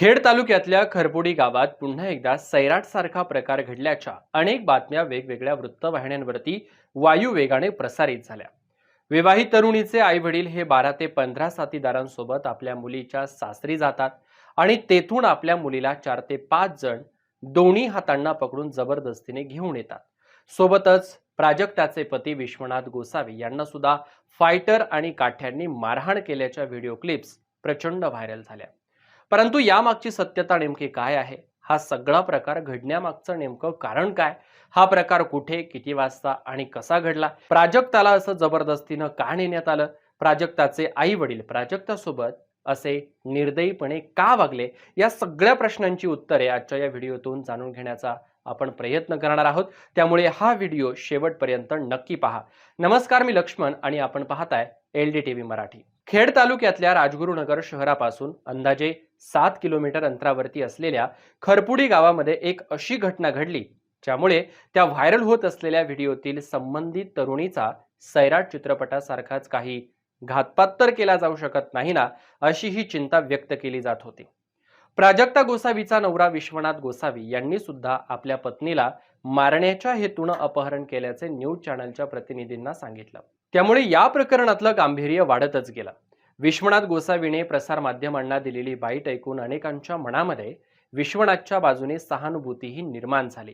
खेड तालुक्यातल्या खरपुडी गावात पुन्हा एकदा सैराट सारखा प्रकार घडल्याच्या अनेक बातम्या वेगवेगळ्या वृत्तवाहिन्यांवरती वायू वेगाने प्रसारित झाल्या. विवाहित तरुणीचे आई वडील हे बारा ते पंधरा साथीदारांसोबत आपल्या मुलीच्या सासरी जातात आणि तेथून आपल्या मुलीला चार ते पाच जण दोन्ही हातांना पकडून जबरदस्तीने घेऊन येतात. सोबतच प्राजक्ताचे पती विश्वनाथ गोसावी यांना सुद्धा फायटर आणि काठ्यांनी मारहाण केल्याच्या व्हिडिओ क्लिप्स प्रचंड व्हायरल झाल्या. परंतु यामागची सत्यता नेमकी काय आहे? हा सगळा प्रकार घडण्यामागचं नेमकं कारण काय? हा प्रकार कुठे किती वाजता आणि कसा घडला? प्राजक्ताला असं जबरदस्तीनं का नेण्यात आलं? प्राजक्ताचे आई वडील प्राजक्तासोबत असे निर्दयीपणे का वागले? या सगळ्या प्रश्नांची उत्तरे आजच्या या व्हिडिओतून जाणून घेण्याचा आपण प्रयत्न करणार आहोत. त्यामुळे हा व्हिडिओ शेवटपर्यंत नक्की पहा. नमस्कार मी लक्ष्मण आणि आपण पाहताय L D T V Marathi. Khed तालुक्यातल्या राजगुरुनगर शहरापासून अंदाजे सात किलोमीटर अंतरावरती असलेल्या खरपुडी गावामध्ये एक अशी घटना घडली ज्यामुळे त्या व्हायरल होत असलेल्या व्हिडिओतील संबंधित तरुणीचा सैराट चित्रपटासारखाच काही घातपात तर केला जाऊ शकत नाही ना अशी ही चिंता व्यक्त केली जात होती. प्राजक्ता गोसावीचा नवरा विश्वनाथ गोसावी यांनी सुद्धा आपल्या पत्नीला मारण्याच्या हेतून अपहरण केल्याचे न्यूज चॅनलच्या प्रतिनिधींना सांगितलं. त्यामुळे या प्रकरणातलं गांभीर्य वाढतच गेलं. विश्वनाथ गोसावीने प्रसारमाध्यमांना दिलेली बाईट ऐकून अनेकांच्या मनामध्ये विश्वनाथच्या बाजूने सहानुभूतीही निर्माण झाली.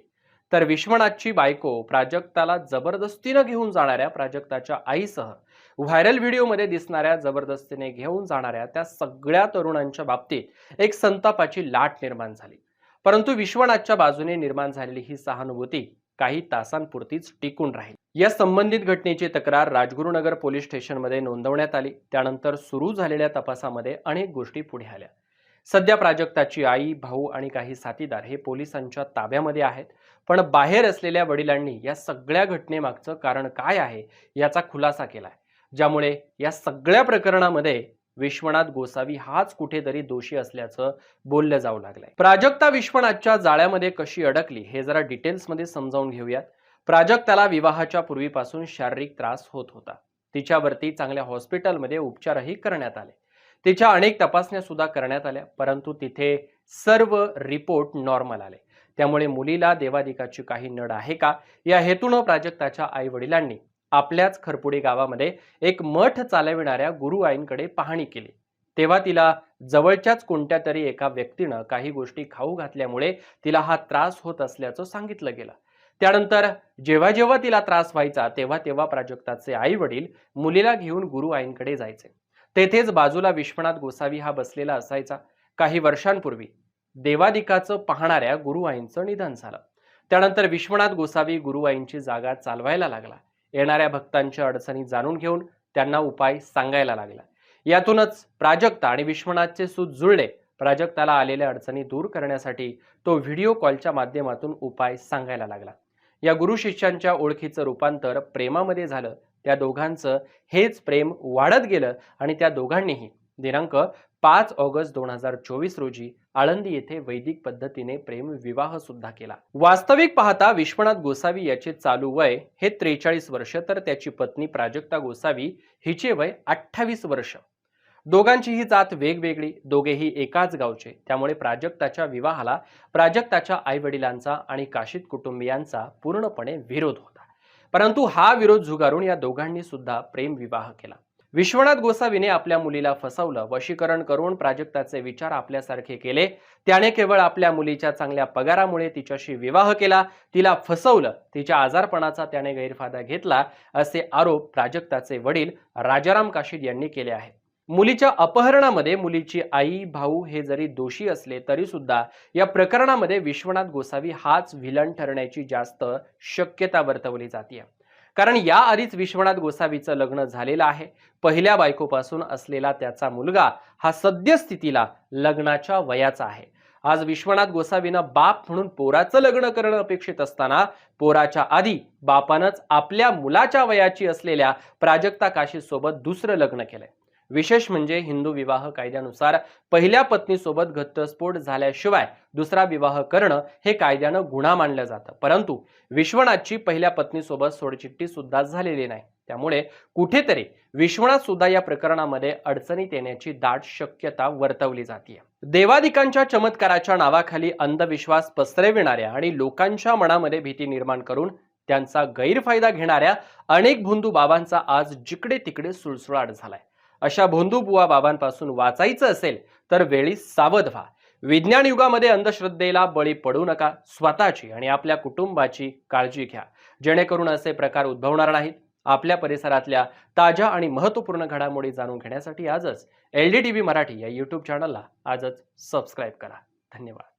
तर विश्वनाथची बायको प्राजक्ताला जबरदस्तीनं घेऊन जाणाऱ्या प्राजक्ताच्या आईसह व्हायरल व्हिडिओमध्ये दिसणाऱ्या जबरदस्तीने घेऊन जाणाऱ्या त्या सगळ्या तरुणांच्या बाबतीत एक संतापाची लाट निर्माण झाली. परंतु विश्वनाथच्या बाजूने निर्माण झालेली ही सहानुभूती काही तासांपुरतीच टिकून राहील. या संबंधित घटनेची तक्रार राजगुरुनगर पोलीस स्टेशनमध्ये नोंदवण्यात आली. त्यानंतर सुरू झालेल्या तपासामध्ये अनेक गोष्टी पुढे आल्या. सध्या प्राजक्ताची आई भाऊ आणि काही साथीदार हे पोलिसांच्या ताब्यामध्ये आहेत. पण बाहेर असलेल्या वडिलांनी या सगळ्या घटनेमागचं कारण काय आहे याचा खुलासा केला आहे ज्यामुळे या सगळ्या प्रकरणामध्ये विश्वनाथ गोसावी हाच कुठेतरी दोषी असल्याचं बोललं जाऊ लागलंय. प्राजक्ता विश्वनाथच्या जाळ्यामध्ये कशी अडकली हे जरा डिटेल्समध्ये समजावून घेऊयात. प्राजक्ताला विवाहाच्या पूर्वीपासून शारीरिक त्रास होत होता. तिच्यावरती चांगल्या हॉस्पिटलमध्ये उपचारही करण्यात आले. तिच्या अनेक तपासण्या सुद्धा करण्यात आल्या परंतु तिथे सर्व रिपोर्ट नॉर्मल आले. त्यामुळे मुलीला देवादिकाची काही नड आहे का? या हेतूनं प्राजक्ताच्या आई वडिलांनी आपल्याच खरपुडी गावामध्ये एक मठ चालविणाऱ्या गुरु आईंकडे पाहणी केली. तेव्हा तिला जवळच्याच कोणत्या तरी एका व्यक्तीनं काही गोष्टी खाऊ घातल्यामुळे तिला हा त्रास होत असल्याचं सांगितलं गेलं. त्यानंतर जेव्हा जेव्हा तिला त्रास व्हायचा तेव्हा तेव्हा प्राजक्ताचे आई वडील मुलीला घेऊन गुरु आईंकडे जायचे. तेथेच बाजूला विश्वनाथ गोसावी हा बसलेला असायचा. काही वर्षांपूर्वी देवादिकाचं पाहणाऱ्या गुरुआईंचं निधन झालं. त्यानंतर विश्वनाथ गोसावी गुरुआईंची जागा चालवायला लागला. येणाऱ्या भक्तांच्या अडचणी जाणून घेऊन त्यांना उपाय सांगायला लागला. यातूनच प्राजक्ता आणि विश्वनाथचे सूत जुळले. प्राजक्ताला आलेल्या अडचणी दूर करण्यासाठी तो व्हिडिओ कॉलच्या माध्यमातून उपाय सांगायला लागला. या गुरु शिष्यांच्या ओळखीचं रूपांतर प्रेमामध्ये झालं. त्या दोघांचं हेच प्रेम वाढत गेलं आणि त्या दोघांनीही दिनांक पाच ऑगस्ट दोन हजार चोवीस रोजी आळंदी येथे वैदिक पद्धतीने प्रेम विवाह सुद्धा केला. वास्तविक पाहता विश्वनाथ गोसावी याचे चालू वय हे त्रेचाळीस वर्ष तर त्याची पत्नी प्राजक्ता गोसावी हिचे वय अठ्ठावीस वर्ष. दोघांची ही जात वेगवेगळी दोघेही एकाच गावचे. त्यामुळे प्राजक्ताच्या विवाहाला प्राजक्ताच्या आई वडिलांचा आणि काशीत कुटुंबियांचा पूर्णपणे विरोध होता. परंतु हा विरोध झुगारून या दोघांनी सुद्धा प्रेम विवाह केला. विश्वनाथ गोसावीने आपल्या मुलीला फसवलं. वशीकरण करून प्राजक्ताचे विचार आपल्यासारखे केले. त्याने केवळ आपल्या मुलीच्या चांगल्या पगारामुळे तिच्याशी विवाह केला. तिला फसवलं. तिच्या आजारपणाचा त्याने गैरफायदा घेतला असे आरोप प्राजक्ताचे वडील राजाराम काशीद यांनी केले आहेत. मुलीच्या अपहरणामध्ये मुलीची आई भाऊ हे जरी दोषी असले तरी सुद्धा या प्रकरणामध्ये विश्वनाथ गोसावी हाच विलन ठरण्याची जास्त शक्यता वर्तवली जाते कारण या आधीच विश्वनाथ गोसावीचं लग्न झालेलं आहे. पहिल्या बायकोपासून असलेला त्याचा मुलगा हा सद्यस्थितीला लग्नाच्या वयाचा आहे. आज विश्वनाथ गोसावीनं बाप म्हणून पोराचं लग्न करणं अपेक्षित असताना पोराच्या आधी बापानंच आपल्या मुलाच्या वयाची असलेल्या प्राजक्ता काशी सोबत दुसरं लग्न केलंय. विशेष म्हणजे हिंदू विवाह कायद्यानुसार पहिल्या पत्नीसोबत घट्टस्फोट झाल्याशिवाय दुसरा विवाह करणं हे कायद्यानं गुन्हा मानलं जातं. परंतु विश्वनाथची पहिल्या पत्नीसोबत सोडचिठ्ठी सुद्धा झालेली नाही. त्यामुळे कुठेतरी विश्वनाथ सुद्धा या प्रकरणामध्ये अडचणीत येण्याची दाट शक्यता वर्तवली जाते देवादिकांच्या चमत्काराच्या नावाखाली अंधविश्वास पसरविणाऱ्या आणि लोकांच्या मनामध्ये भीती निर्माण करून त्यांचा गैरफायदा घेणाऱ्या अनेक भोंदू बाबांचा आज जिकडे तिकडे सुळसुळाट झालाय. अशा भोंदूबुवा बाबांपासून वाचायचं असेल तर वेळी सावध व्हा. विज्ञान युगामध्ये अंधश्रद्धेला बळी पडू नका स्वतःची आणि आपल्या कुटुंबाची काळजी घ्या. जेणेकरून असे प्रकार उद्भवणार नाहीत. आपल्या परिसरातल्या ताज्या आणि महत्त्वपूर्ण घडामोडी जाणून घेण्यासाठी आजच L D T V Marathi या यूट्यूब चॅनलला आजच सबस्क्राईब करा. धन्यवाद.